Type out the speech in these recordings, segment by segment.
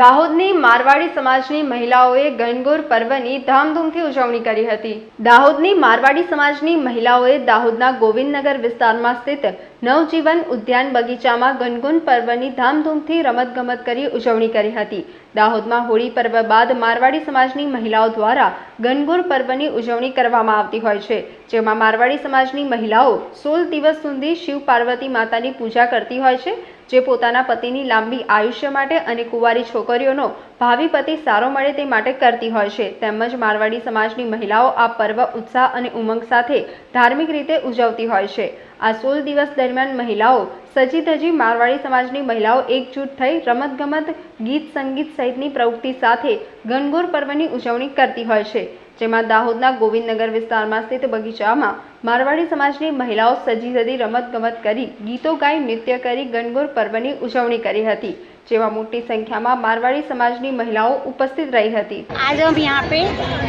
દાહોદની મારવાડી સમાજની મહિલાઓએ ગણગોર પર્વની ધામધૂમથી ઉજવણી કરી હતી. દાહોદની મારવાડી સમાજની મહિલાઓએ દાહોદના ગોવિંદનગર વિસ્તારમાં સ્થિત નવજીવન ઉદ્યાન બગીચામાં ગણગોર પર્વની ધામધૂમથી રમતગમત કરી ઉજવણી કરી હતી. દાહોદમાં હોળી પર્વ બાદ મારવાડી સમાજની મહિલાઓ દ્વારા ગણગોર પર્વની ઉજવણી કરવામાં આવતી હોય છે, જેમાં મારવાડી સમાજની મહિલાઓ સોળ દિવસ સુધી શિવ પાર્વતી માતાની પૂજા કરતી હોય છે જે પોતાના પતિની લાંબી આયુષ્ય માટે અને કુંવારી છોકરીઓનો ભાવિ પતિ સારો મળે તે માટે કરતી હોય છે. તેમજ મારવાડી સમાજની મહિલાઓ આ પર્વ ઉત્સાહ અને ઉમંગ સાથે ધાર્મિક રીતે ઉજવતી હોય છે. આ સોળ દિવસ દરમિયાન મહિલાઓ સજી ધજી મારવાડી સમાજની મહિલાઓ એકજૂટ થઈ રમતગમત, ગીત સંગીત સહિતની પ્રવૃત્તિ સાથે ગણગોર પર્વની ઉજવણી કરતી હોય છે. જેમાં દાહોદના ગોવિંદનગર વિસ્તારમાં સ્થિત બગીચામાં મારવાડી સમાજની મહિલાઓ સજી ધજી રમતગમત કરી ગીતો ગાઈ નૃત્ય કરી ગણગોર પર્વની ઉજવણી કરી હતી જેમાં મોટી સંખ્યામાં મારવાડી સમાજની મહિલાઓ ઉપસ્થિત રહી હતી आज हम यहाँ पे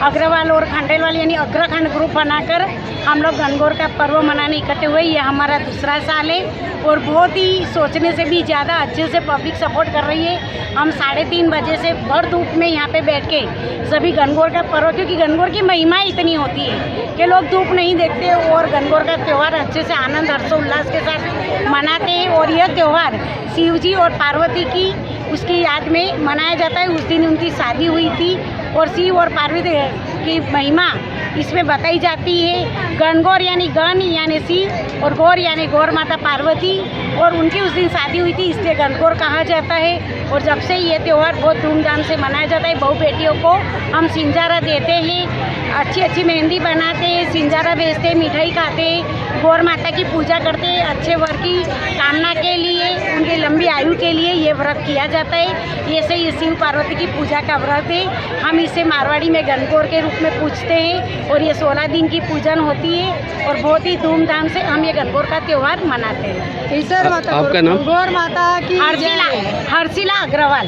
अग्रवाल और खंडेलवाल यानी अग्रखंड ग्रुप बनाकर हम लोग गणगौर का पर्व मनाने इकट्ठे हुए ये हमारा दूसरा साल है और बहुत ही सोचने से भी ज़्यादा अच्छे से पब्लिक सपोर्ट कर रही है हम साढ़े तीन बजे से भर धूप में यहाँ पे बैठ के सभी गणगौर का पर्व क्योंकि गणगौर की महिमा इतनी होती है कि लोग धूप नहीं देखते और गणगौर का त्यौहार अच्छे से आनंद हर्षोल्लास के साथ मनाते हैं और यह त्यौहार शिव जी और पार्वती की, उसकी याद में मनाया जाता है। उस दिन उनकी शादी हुई थी और शिव और पार्वती की महिमा इसमें बताई जाती है। गणगौर यानी गण, यानी शिव और गौर यानी गौर माता पार्वती और उनकी उस दिन शादी हुई थी, इसलिए गणगौर कहा जाता है। और जब से ये त्यौहार बहुत धूमधाम से मनाया जाता है, बहू बेटियों को हम सिंजारा देते हैं। अच्छी अच्छी मेहंदी बनाते हैं सिंजारा बेचते हैं मिठाई खाते हैं गौर माता की पूजा करते हैं अच्छे वर की कामना के लिए उनकी लंबी आयु के लिए ये व्रत किया जाता है। ये से ये शिव पार्वती की पूजा का व्रत है। हम इसे मारवाड़ी में गणगौर के रूप में पूजते हैं और ये सोलह दिन की पूजन होती है और बहुत ही धूमधाम से हम ये गणगौर का त्यौहार मनाते हैं। ईश्वर माता आपका नाम? गौर माता की हर्षिला हर्षिला अग्रवाल।